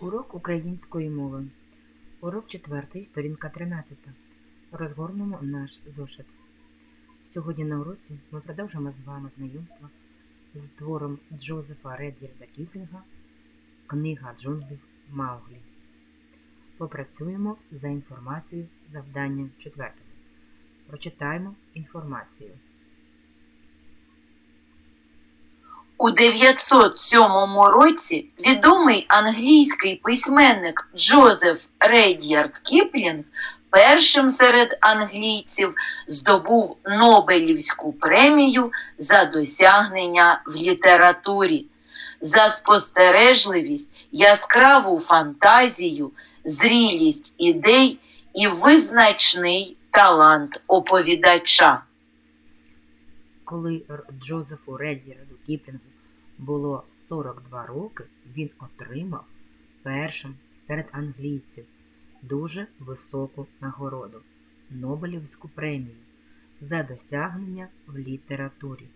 Урок української мови. Урок 4, сторінка 13. Розгорнемо наш зошит. Сьогодні на уроці ми продовжимо з вами знайомство з твором Джозефа Ред'єрда Кіплінга Книга джунглів Мауглі. Попрацюємо за інформацією завдання 4. Прочитаємо інформацію. У 907 році відомий англійський письменник Джозеф Ред'ярд Кіплінг першим серед англійців здобув Нобелівську премію за досягнення в літературі, за спостережливість, яскраву фантазію, зрілість ідей і визначний талант оповідача. Коли Джозефу Ред'єрду Кіплінгу було 42 роки, він отримав першим серед англійців дуже високу нагороду Нобелівську премію за досягнення в літературі,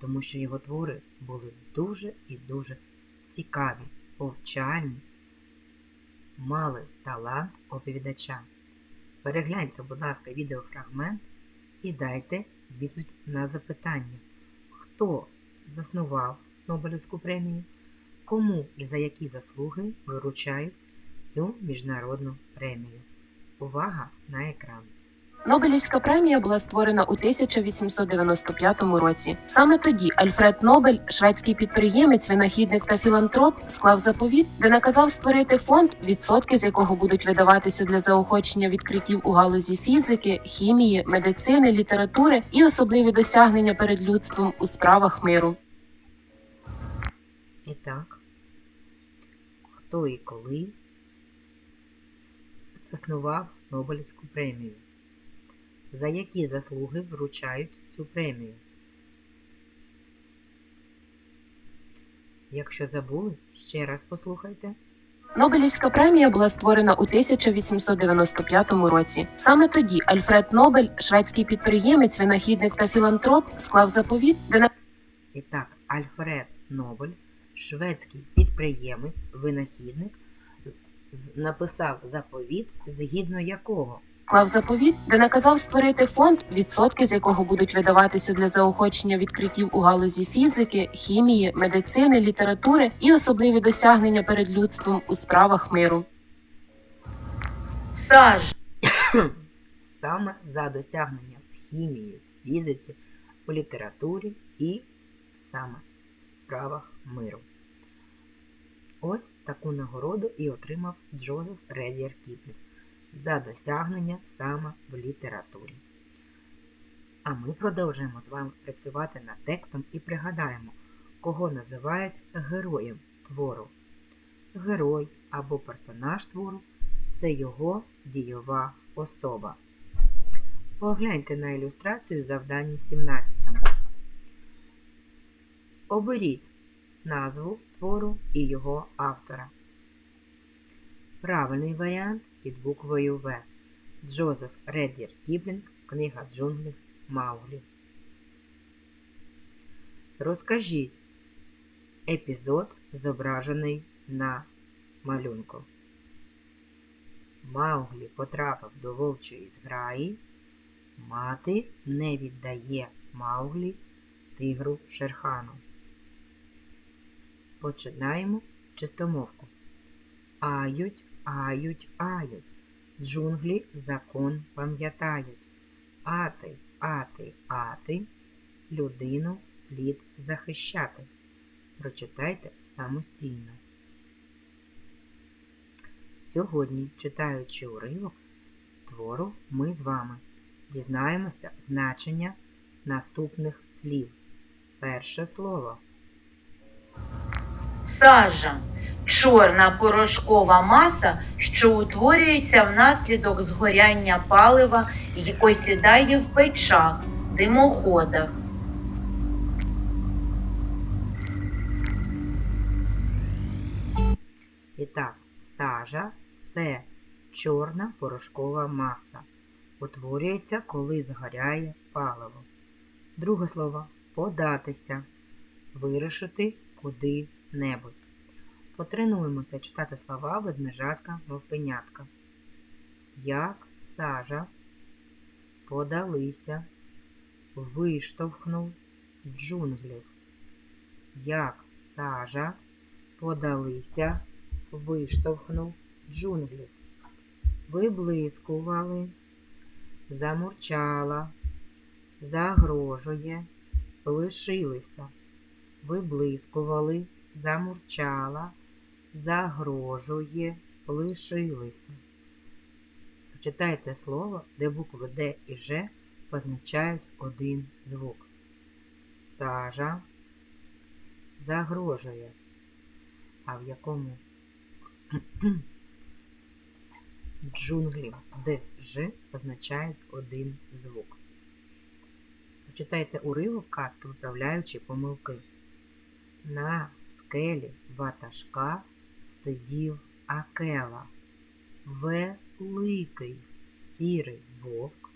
тому що його твори були дуже і дуже цікаві, повчальні, мали талант оповідача. Перегляньте, будь ласка, відеофрагмент і дайте відповідь на запитання, хто заснував Нобелівську премію, кому і за які заслуги виручають цю міжнародну премію. Увага на екран. Нобелівська премія була створена у 1895 році. Саме тоді Альфред Нобель, шведський підприємець, винахідник та філантроп, склав заповіт, де наказав створити фонд, відсотки з якого будуть видаватися для заохочення відкриттів у галузі фізики, хімії, медицини, літератури і особливі досягнення перед людством у справах миру. І так, хто і коли заснував Нобелівську премію? За які заслуги вручають цю премію? Якщо забули, ще раз послухайте. Нобелівська премія була створена у 1895 році. Саме тоді Альфред Нобель, шведський підприємець, винахідник та філантроп, склав заповіт, де на І так, Альфред Нобель, шведський підприємець, винахідник, написав заповіт, згідно якого Клав заповіт, де наказав створити фонд, відсотки з якого будуть видаватися для заохочення відкриттів у галузі фізики, хімії, медицини, літератури і особливі досягнення перед людством у справах миру. Саж саме за досягнення в хімії, фізиці, у літературі і саме в справах миру. Ось таку нагороду і отримав Джозеф Редіар Кіплінг за досягнення саме в літературі. А ми продовжуємо з вами працювати над текстом і пригадаємо, кого називають героєм твору. Герой або персонаж твору це його дієва особа. Погляньте на ілюстрацію завдання 17. Оберіть назву твору і його автора. Правильний варіант під буквою В. Джозеф Реддір Кіплінг, книга джунглів Мауглі. Розкажіть епізод, зображений на малюнку. Мауглі потрапив до вовчої зграї. Мати не віддає Мауглі тигру Шерхану. Починаємо чистомовку. Ають, ають, ають. Джунглі закон пам'ятають. Ати, ати, ати. Людину слід захищати. Прочитайте самостійно. Сьогодні, читаючи уривок твору, ми з вами дізнаємося значення наступних слів. Перше слово. Сажа чорна порошкова маса, що утворюється внаслідок згоряння палива й осідає в печах, димоходах. І так, сажа це чорна порошкова маса. Утворюється, коли згоряє паливо. Друге слово податися, вирушити куди-небудь. Потренуємося читати слова ведмежатка мовпенятка. Як сажа подалися, виштовхнув джунглів. Як сажа подалися, виштовхнув джунглів. Виблискували, замурчала, загрожує, лишилися. Виблискували, замурчала, загрожує, лишилися. Прочитайте слово, де букви Д і Ж позначають один звук. Сажа загрожує. А в якому джунглі Д, Ж позначають один звук. Прочитайте уривок казки, виправляючи помилки. На скелі ватажка сидів Акела, великий сірий вовк,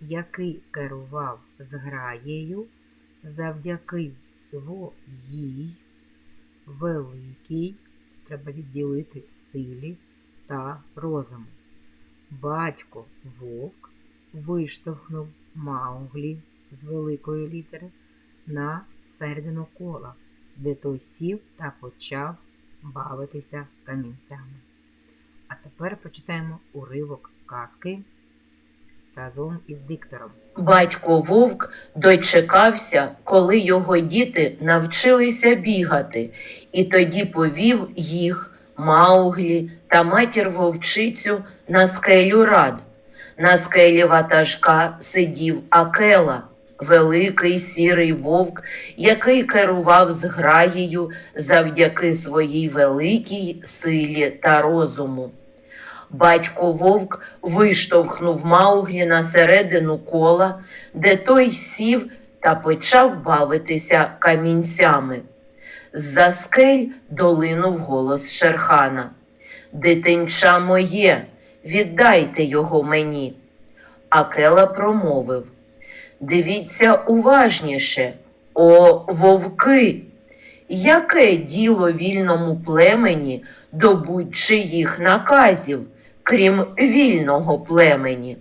який керував зграєю завдяки своїй великій, треба відділити силі та розуму. Батько вовк виштовхнув Мауглі з великої літери на середину кола, де той сів та почав бавитися камінцями. А тепер почитаємо уривок казки разом із диктором. Батько вовк дочекався, коли його діти навчилися бігати, і тоді повів їх, Мауглі та матір вовчицю на скелю рад. На скелі ватажка сидів Акела, великий сірий вовк, який керував зграєю завдяки своїй великій силі та розуму. Батько вовк виштовхнув Мауглі на середину кола, де той сів та почав бавитися камінцями. З-за скель долинув голос Шерхана. Дитинча моє, віддайте його мені. Акела промовив. Дивіться уважніше, о вовки! Яке діло вільному племені до будь-чиїх наказів, крім вільного племені?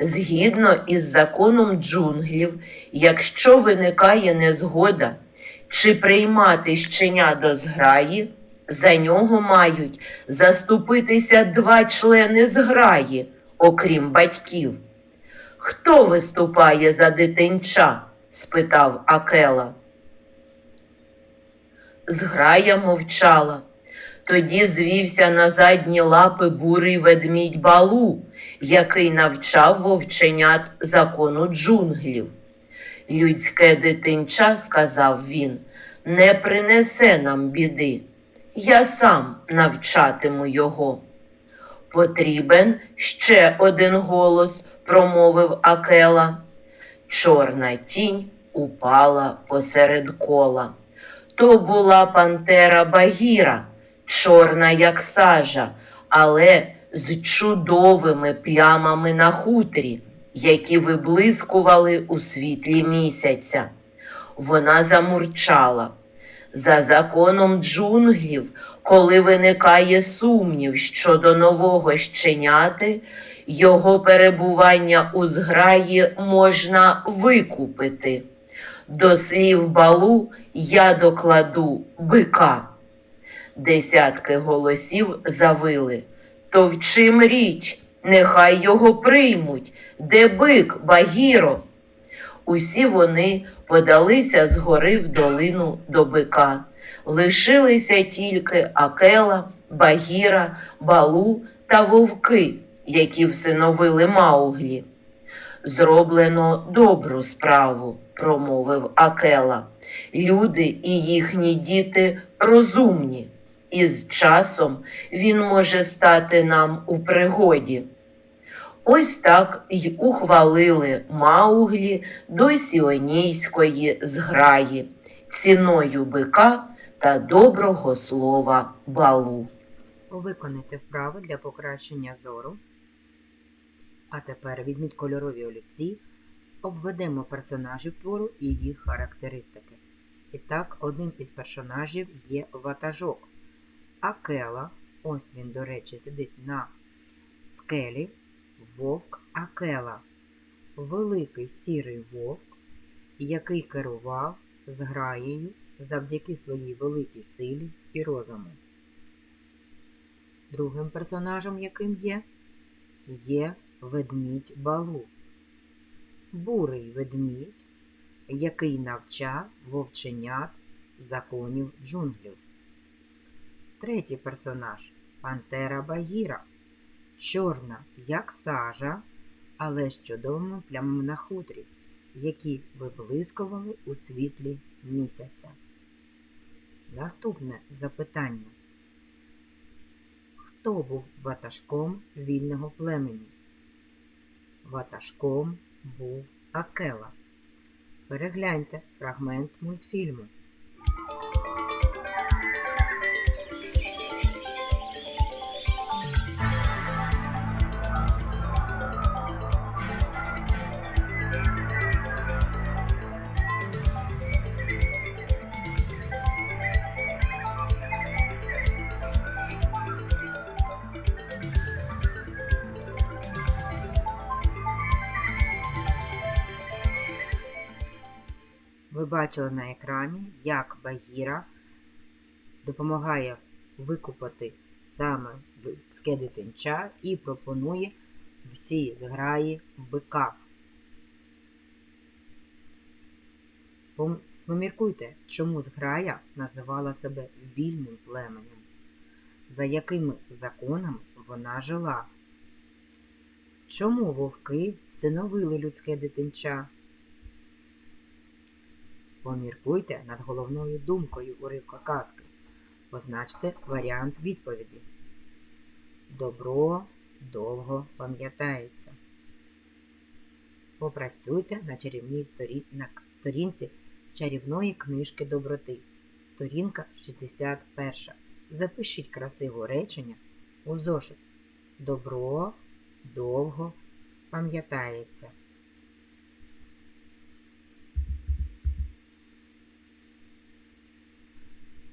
Згідно із законом джунглів, якщо виникає незгода, чи приймати щеня до зграї, за нього мають заступитися два члени зграї, окрім батьків. Хто виступає за дитинча? спитав Акела. Зграя мовчала. Тоді звівся на задні лапи бурий ведмідь Балу, який навчав вовченят закону джунглів. Людське дитинча, сказав він, не принесе нам біди. Я сам навчатиму його. Потрібен ще один голос, промовив Акела. Чорна тінь упала посеред кола. То була пантера Багіра, чорна, як сажа, але з чудовими плямами на хутрі, які виблискували у світлі місяця. Вона замурчала. За законом джунглів, коли виникає сумнів щодо нового щеняти, його перебування у зграї можна викупити. До слів балу я докладу бика. Десятки голосів завили. То в чим річ? Нехай його приймуть. Де бик, Багіро? Усі вони подалися згори в долину до бика. Лишилися тільки Акела, Багіра, Балу та вовки, які всиновили Мауглі. Зроблено добру справу, промовив Акела. Люди і їхні діти розумні, і з часом він може стати нам у пригоді. Ось так й ухвалили Мауглі до сіонійської зграї, ціною бика та доброго слова балу. Виконайте вправи для покращення зору. А тепер візьміть кольорові олівці, обведемо персонажів твору і їх характеристики. І так, одним із персонажів є ватажок. Акела. Ось він, до речі, сидить на скелі. Вовк Акела. Великий сірий вовк, який керував зграєю завдяки своїй великій силі і розуму. Другим персонажем, яким є, є ведмідь Балу. Бурий ведмідь, який навчав вовченят законів джунглів. Третій персонаж Пантера Багіра. Чорна, як сажа, але з чудовими плямами на хутрі, які виблискували у світлі місяця. Наступне запитання. Хто був ватажком вільного племені? Ватажком був Акела. Перегляньте фрагмент мультфільму. Бачили на екрані, як Багіра допомагає викупати саме людське дитинча і пропонує всі зграї бика. Поміркуйте, чому зграя називала себе вільним племенем, за якими законами вона жила. Чому вовки всиновили людське дитинча? Поміркуйте над головною думкою уривка казки. Позначте варіант відповіді. Добро довго пам'ятається. Попрацюйте на чарівній сторі... на сторінці чарівної книжки доброти. Сторінка 61. Запишіть красиве речення у зошит. Добро довго пам'ятається.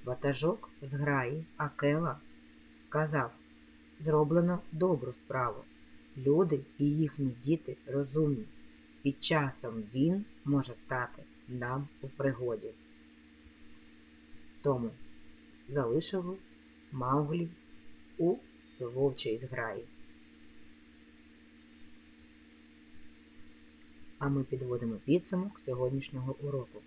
Ватажок з граї Акела сказав Зроблено добру справу. Люди і їхні діти розумні, і часом він може стати нам у пригоді. Тому залишили Мауглі у вовчій зграї. А ми підводимо підсумок сьогоднішнього уроку.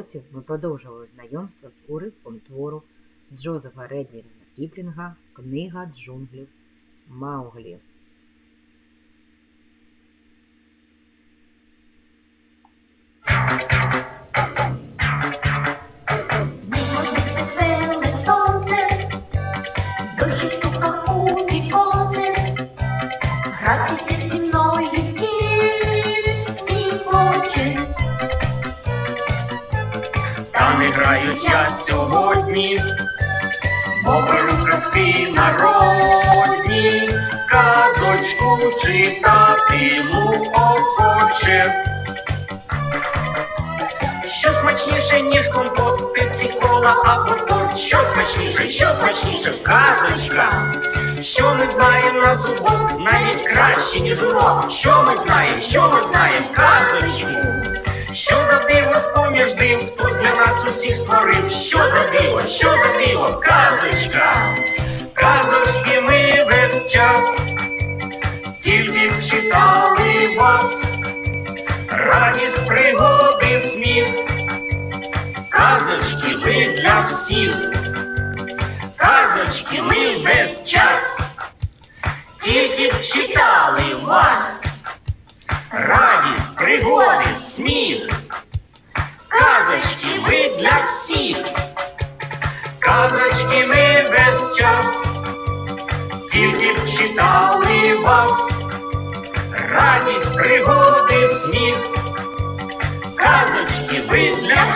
На ми продовжували знайомство з уривком твору Джозефа Реддіна Кіплінга Книга джунглів Мауглі. Гратися зі мною кіт хоче. Та не граюсь я сьогодні, бо беру казки народні, казочку читатиму охоче. Що смачніше, ніж компот, пепсі, кола або торт? Що смачніше, що смачніше, казочка. Що ми знаємо на зубок, навіть краще, ніж урок. Що ми знаємо, що ми знаємо, казочку. Що за диво з-поміж див, хтось для нас усіх створив. Що за диво, що за диво, казочка. Казочки ми весь час, тільки читали вас. Радість, пригоди, сміх. Казочки ви для всіх. Казочки ми весь час, тільки читали вас. Радість, пригоди, сміх. Казочки ви для всіх. Казочки ми весь час, тільки б читали вас. Радість, пригоди, сміх. Казочки ви для